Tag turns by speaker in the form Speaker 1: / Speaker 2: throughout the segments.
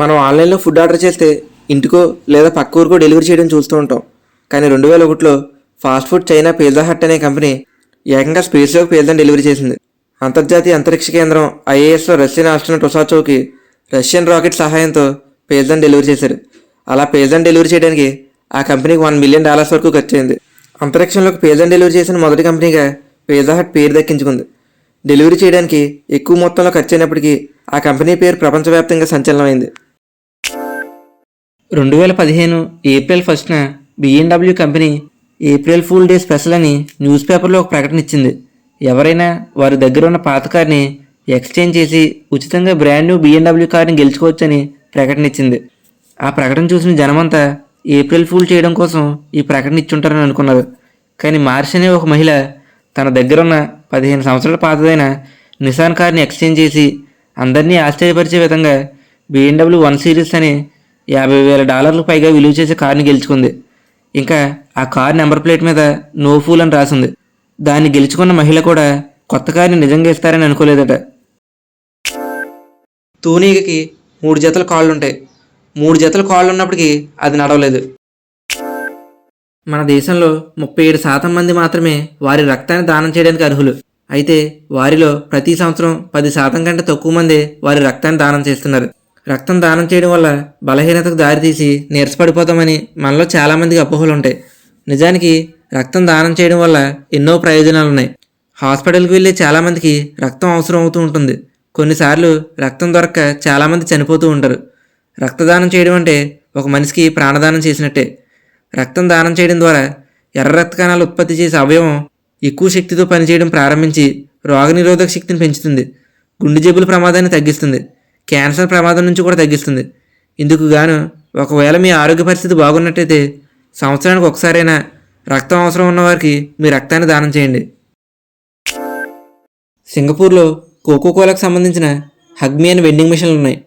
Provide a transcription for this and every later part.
Speaker 1: మనం ఆన్లైన్లో food order చేస్తే ఇంటికో లేదా పక్క ఊరికో డెలివరీ చేయడం చూస్తూ ఉంటాం. కానీ రెండు వేల ఒకటిలో fast food chain pizza hut అనే కంపెనీ ఏకంగా స్పేస్లోకి పిజ్జాని డెలివరీ చేసింది. అంతర్జాతీయ అంతరిక్ష కేంద్రం ఐఏఎస్లో రష్యన్ ఆస్ట్రోనట్ ఉసాచోకి రష్యన్ రాకెట్ సహాయంతో పిజ్జాని డెలివరీ చేశారు. అలా పిజ్జాని డెలివరీ చేయడానికి ఆ కంపెనీకి వన్ మిలియన్ డాలర్స్ వరకు ఖర్చు అయింది అంతరిక్షంలోకి పిజ్జాని డెలివరీ చేసిన మొదటి కంపెనీగా పిజ్జా హట్ పేరు దక్కించుకుంది. డెలివరీ చేయడానికి ఎక్కువ మొత్తంలో ఖర్చు అయినప్పటికీ ఆ కంపెనీ పేరు ప్రపంచవ్యాప్తంగా సంచలనమైంది. రెండు వేల పదిహేను April ఫస్ట్న BMW company April fool day special అని న్యూస్ పేపర్లో ఒక ప్రకటన ఇచ్చింది. ఎవరైనా వారి దగ్గర ఉన్న పాత కార్ని ఎక్స్చేంజ్ చేసి ఉచితంగా బ్రాండ్ న్యూ బిఎన్డబ్ల్యూ కార్ని గెలుచుకోవచ్చని ప్రకటన ఇచ్చింది. ఆ ప్రకటన చూసిన జనమంతా ఏప్రిల్ ఫూల్ చేయడం కోసం ఈ ప్రకటన ఇచ్చుంటారని అనుకున్నారు. కానీ మార్ష్ అనే ఒక మహిళ తన దగ్గర ఉన్న పదిహేను సంవత్సరాల పాతదైన నిసాన్ కార్ని ఎక్స్చేంజ్ చేసి అందరినీ ఆశ్చర్యపరిచే విధంగా బిఎన్డబ్ల్యూ వన్ సిరీస్ అని యాభై వేల డాలర్లకు పైగా విలువ చేసే కార్ని గెలుచుకుంది. ఇంకా ఆ కార్ నెంబర్ ప్లేట్ మీద నో ఫూల్ అని రాసింది. దాన్ని గెలుచుకున్న మహిళ కూడా కొత్త కార్ని నిజంగా ఇస్తారని అనుకోలేదట. తూనీగకి మూడు జతల కాళ్ళు ఉంటాయి మూడు జతల కాళ్ళు ఉన్నప్పటికీ అది నడవలేదు. మన దేశంలో ముప్పై ఏడు శాతం మంది మాత్రమే వారి రక్తాన్ని దానం చేయడానికి అర్హులు. అయితే వారిలో ప్రతి సంవత్సరం పది శాతం కంటే తక్కువ మంది వారి రక్తాన్ని దానం చేస్తున్నారు. రక్తం దానం చేయడం వల్ల బలహీనతకు దారితీసి నీరసపడిపోతామని మనలో చాలామందికి అపోహలు ఉంటాయి. నిజానికి రక్తం దానం చేయడం వల్ల ఎన్నో ప్రయోజనాలు ఉన్నాయి. హాస్పిటల్కి వెళ్ళే చాలామందికి రక్తం అవసరం అవుతూ ఉంటుంది. కొన్నిసార్లు రక్తం దొరక్క చాలామంది చనిపోతూ ఉంటారు. రక్తదానం చేయడం అంటే ఒక మనిషికి ప్రాణదానం చేసినట్టే. రక్తం దానం చేయడం ద్వారా ఎర్ర రక్త కణాలు ఉత్పత్తి చేసే అవయవం ఎక్కువ శక్తితో పనిచేయడం ప్రారంభించి రోగనిరోధక శక్తిని పెంచుతుంది. గుండె జబ్బుల ప్రమాదాన్ని తగ్గిస్తుంది. క్యాన్సర్ ప్రమాదం నుంచి కూడా తగ్గిస్తుంది. ఇందుకు గాను ఒకవేళ మీ ఆరోగ్య పరిస్థితి బాగున్నట్టయితే సంవత్సరానికి ఒకసారైనా రక్తం అవసరం ఉన్నవారికి మీ రక్తాన్ని దానం చేయండి. సింగపూర్లో కోకో కోలాకు సంబంధించిన హగ్మీ అనే వెండింగ్ మిషన్లు ఉన్నాయి.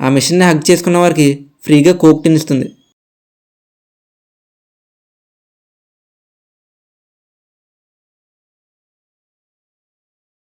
Speaker 1: ఆ మిషన్ని హగ్ చేసుకున్న వారికి ఫ్రీగా కోక్ తినిస్తుంది